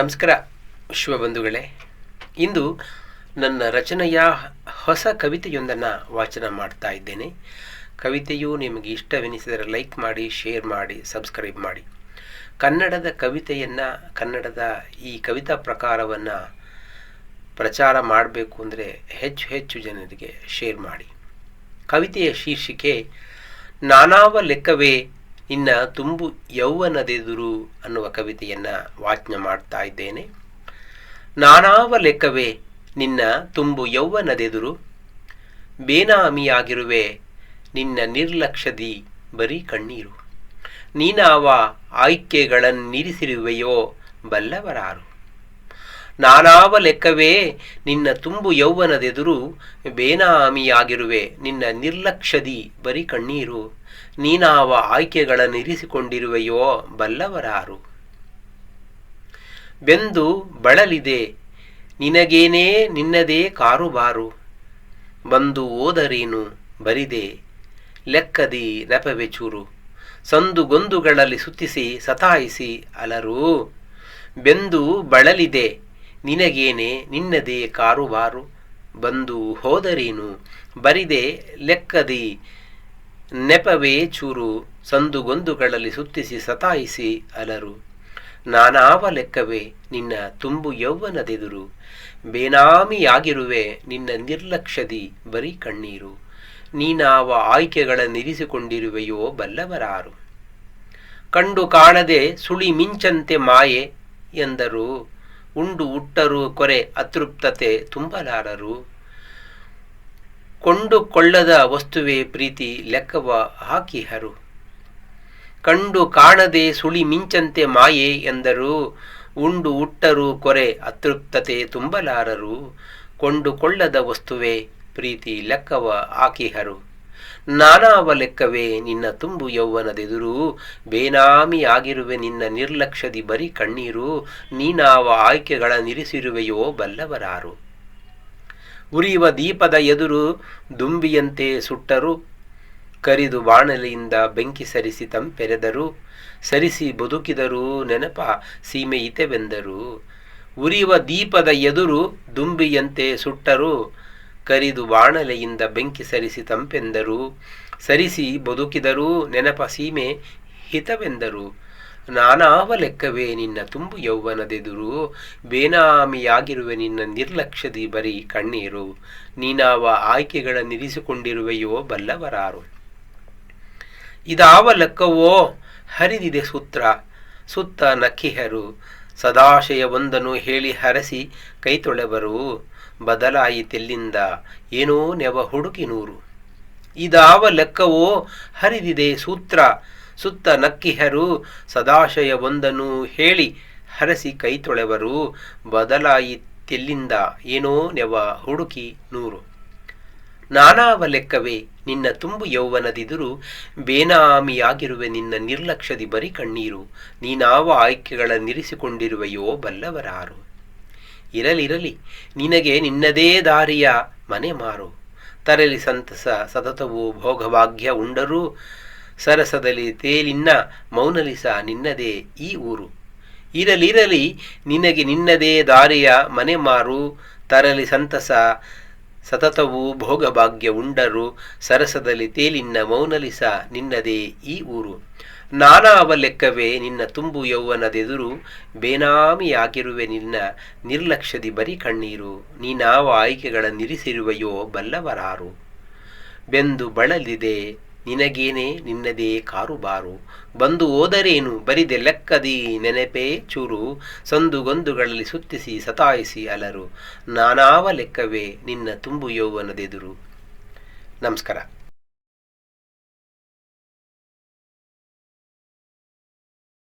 ನಮಸ್ಕಾರ ಶಿವಬಂಧುಗಳೇ ಇಂದು ನನ್ನ ರಚನೆಯ ಹೊಸ ಕವಿತೆಯೊಂದನ್ನು ವಾಚನ ಮಾಡ್ತಾ ಇದ್ದೇನೆ. ಕವಿತೆಯು ನಿಮಗೆ ಇಷ್ಟವೆನಿಸಿದರೆ ಲೈಕ್ ಮಾಡಿ, ಶೇರ್ ಮಾಡಿ, ಸಬ್ಸ್ಕ್ರೈಬ್ ಮಾಡಿ. ಕನ್ನಡದ ಕವಿತೆಯನ್ನು, ಕನ್ನಡದ ಈ ಕವಿತಾ ಪ್ರಕಾರವನ್ನು ಪ್ರಚಾರ ಮಾಡಬೇಕು ಅಂದರೆ ಹೆಚ್ಚು ಹೆಚ್ಚು ಜನರಿಗೆ ಶೇರ್ ಮಾಡಿ. ಕವಿತೆಯ ಶೀರ್ಷಿಕೆ, ನಾನಾವ ಲೆಕ್ಕವೇ ನಿನ್ನ ತುಂಬು ಯೌವನದೆದುರು ಅನ್ನುವ ಕವಿತೆಯನ್ನು ವಾಚನ ಮಾಡ್ತಾ ಇದ್ದೇನೆ. ನಾನಾವ ಲೆಕ್ಕವೇ ನಿನ್ನ ತುಂಬು ಯೌವನದೆದುರು. ಬೇನಾಮಿಯಾಗಿರುವೆ ನಿನ್ನ ನಿರ್ಲಕ್ಷ್ಯದಿ ಬರೀ ಕಣ್ಣೀರು. ನೀನಾವ ಆಯ್ಕೆಗಳನ್ನಿರಿಸಿರುವೆಯೋ ಬಲ್ಲವರಾರು. ನಾನಾವ ಲೆಕ್ಕವೇ, ನಿನ್ನ ತುಂಬು ಯೌವನದೆದುರು ಬೇನಾಮಿಯಾಗಿರುವೆ, ನಿನ್ನ ನಿರ್ಲಕ್ಷ್ಯದಿ ಬರಿ ಕಣ್ಣೀರು, ನೀನಾವ ಆಯ್ಕೆಗಳನ್ನಿರಿಸಿಕೊಂಡಿರುವೆಯೋ ಬಲ್ಲವರಾರು. ಬೆಂದು ಬಳಲಿದೆ, ನಿನಗೇನೇ ನಿನ್ನದೇ ಕಾರುಬಾರು, ಬಂದು ಓದರೇನು ಬರಿದೆ, ಲೆಕ್ಕದಿ ನೆಪವೆ ಚೂರು ಸಂದುಗೊಂದುಗಳಲ್ಲಿ ಸುತ್ತಿಸಿ ಸತಾಯಿಸಿ ಅಲರು. ಬೆಂದು ಬಳಲಿದೆ ನಿನಗೇನೆ ನಿನ್ನದೇ ಕಾರುಬಾರು ಬಂದು ಹೋದರೇನು? ಬರಿದೆ ಲೆಕ್ಕದಿ ನೆಪವೇ ಚೂರು ಸಂದುಗೊಂದುಗಳಲ್ಲಿ ಸುತ್ತಿಸಿ ಸತಾಯಿಸಿ ಅಲರು. ನಾನಾವ ಲೆಕ್ಕವೇ ನಿನ್ನ ತುಂಬು ಯೌವನದೆದುರು? ಬೇನಾಮಿಯಾಗಿರುವೆ ನಿನ್ನ ನಿರ್ಲಕ್ಷ್ಯದಿ ಬರೀ ಕಣ್ಣೀರು. ನೀನಾವ ಆಯ್ಕೆಗಳನ್ನಿರಿಸಿಕೊಂಡಿರುವೆಯೋ ಬಲ್ಲವರಾರು? ಕಂಡು ಕಾಣದೆ ಸುಳಿ ಮಿಂಚಂತೆ ಮಾಯೆ ಎಂದರು. ಉಂಡು ಉಟ್ಟರು ಕೊರೆ ಅತೃಪ್ತತೆ ತುಂಬಲಾರರು. ಕೊಂಡುಕೊಳ್ಳದ ವಸ್ತುವೇ ಪ್ರೀತಿ ಲೆಕ್ಕವ ಹಾಕಿಹರು. ಕಂಡು ಕಾಣದೆ ಸುಳಿ ಮಿಂಚಂತೆ ಮಾಯೆ ಎಂದರು. ಉಂಡು ಉಟ್ಟರು ಕೊರೆ ಅತೃಪ್ತತೆ ತುಂಬಲಾರರು. ಕೊಂಡುಕೊಳ್ಳದ ವಸ್ತುವೇ ಪ್ರೀತಿ ಲೆಕ್ಕವ ಹಾಕಿಹರು. ನಾನಾವ ಲೆಕ್ಕವೇ ನಿನ್ನ ತುಂಬು ಯೌವನದೆದುರು. ಬೇನಾಮಿಯಾಗಿರುವೆ ನಿನ್ನ ನಿರ್ಲಕ್ಷ್ಯದಿ ಬರಿ ಕಣ್ಣೀರು. ನೀನಾವ ಆಯ್ಕೆಗಳ ನಿರಿಸಿರುವೆಯೋ ಬಲ್ಲವರಾರು. ಉರಿಯುವ ದೀಪದ ಎದುರು ದುಂಬಿಯಂತೆ ಸುಟ್ಟರು. ಕರಿದು ಬಾಣಲೆಯಿಂದ ಬೆಂಕಿ ಸರಿಸಿ ತಂಪೆರೆದರು. ಸರಿಸಿ ಬದುಕಿದರೂ ನೆನಪ ಸೀಮೆಯಿತೆವೆಂದರು. ಉರಿಯುವ ದೀಪದ ಎದುರು ದುಂಬಿಯಂತೆ ಸುಟ್ಟರು. ಕರಿದು ಬಾಣಲೆಯಿಂದ ಬೆಂಕಿ ಸರಿಸಿ ತಂಪೆಂದರು. ಸರಿಸಿ ಬದುಕಿದರೂ ನೆನಪ ಸೀಮೆ ಹಿತವೆಂದರು. ನಾನಾವ ಲೆಕ್ಕವೇ ನಿನ್ನ ತುಂಬು ಯೌವನದೆದುರು. ಬೇನಾಮಿಯಾಗಿರುವೆ ನಿನ್ನ ನಿರ್ಲಕ್ಷ್ಯದಿ ಬರೀ ಕಣ್ಣೀರು. ನೀನಾವ ಆಯ್ಕೆಗಳನ್ನಿರಿಸಿಕೊಂಡಿರುವೆಯೋ ಬಲ್ಲವರಾರು. ಇದಾವ ಲೆಕ್ಕವೋ ಹರಿದಿದೆ ಸೂತ್ರ. ಸುತ್ತ ನಕ್ಕಿಹರು. ಸದಾಶಯವೊಂದನ್ನು ಹೇಳಿ ಹರಸಿ ಕೈತೊಳೆವರು ಬದಲಾಯಿತೆಲ್ಲಿಂದ ಏನೋ ನೆವ ಹುಡುಕಿ ನೂರು. ಇದಾವ ಲೆಕ್ಕವೋ ಹರಿದಿದೆ ಸೂತ್ರ. ಸುತ್ತ ನಕ್ಕಿಹರು ಸದಾಶಯವೊಂದನ್ನು ಹೇಳಿ ಹರಸಿ ಕೈತೊಳೆವರು ಬದಲಾಯಿತೆಲ್ಲಿಂದ ಏನೋ ನೆವ ಹುಡುಕಿ ನೂರು. ನಾನಾವ ಲೆಕ್ಕವೇ ನಿನ್ನ ತುಂಬು ಯೌವನದಿದುರು, ಬೇನಾಮಿಯಾಗಿರುವೆ ನಿನ್ನ ನಿರ್ಲಕ್ಷ್ಯದಿ ಬರಿ ಕಣ್ಣೀರು, ನೀನಾವ ಆಯ್ಕೆಗಳ ನಿರಿಸಿಕೊಂಡಿರುವೆಯೋ ಬಲ್ಲವರಾರು. ಇರಲಿರಲಿ ನಿನಗೆ ನಿನ್ನದೇ ದಾರಿಯ ಮನೆ ಮಾರು. ತರಲಿ ಸಂತಸ, ಸತತವು ಭೋಗಭಾಗ್ಯ ಉಂಡರೂ, ಸರಸದಲ್ಲಿ ತೇಲಿನ್ನ ಮೌನಲಿಸ ನಿನ್ನದೇ ಈ ಊರು. ಇರಲಿರಲಿ ನಿನಗೆ ನಿನ್ನದೇ ದಾರಿಯ ಮನೆ ಮಾರು. ತರಲಿ ಸಂತಸ ಸತತವು ಭೋಗಭಾಗ್ಯ ಉಂಡರು ಸರಸದಲ್ಲಿ ತೇಲಿನ್ನ ಮೌನಲಿಸ ನಿನ್ನದೇ ಈ ಊರು. ನಾನಾವ ಲೆಕ್ಕವೇ ನಿನ್ನ ತುಂಬು ಯೌವನದೆದುರು, ಬೇನಾಮಿಯಾಗಿರುವೆ ನಿನ್ನ ನಿರ್ಲಕ್ಷ್ಯದಿ ಬರಿ ಕಣ್ಣೀರು ನೀನಾವ ಆಯ್ಕೆಗಳ ನಿರಿಸಿರುವೆಯೋ ಬಲ್ಲವರಾರು. ಬೆಂದು ಬಳಲಿದೆ ನಿನಗೇನೆ ನಿನ್ನದೇ ಕಾರುಬಾರು. ಬಂದು ಓದರೇನು ಬರಿದೆ ಲೆಕ್ಕದಿ ನೆನಪೇ ಚೂರು. ಸಂದುಗೊಂದುಗಳಲ್ಲಿ ಸುತ್ತಿಸಿ ಸತಾಯಿಸಿ ಅಲರು. ನಾನಾವ ಲೆಕ್ಕವೇ ನಿನ್ನ ತುಂಬು ಯೌವನದೆದುರು. ನಮಸ್ಕಾರ.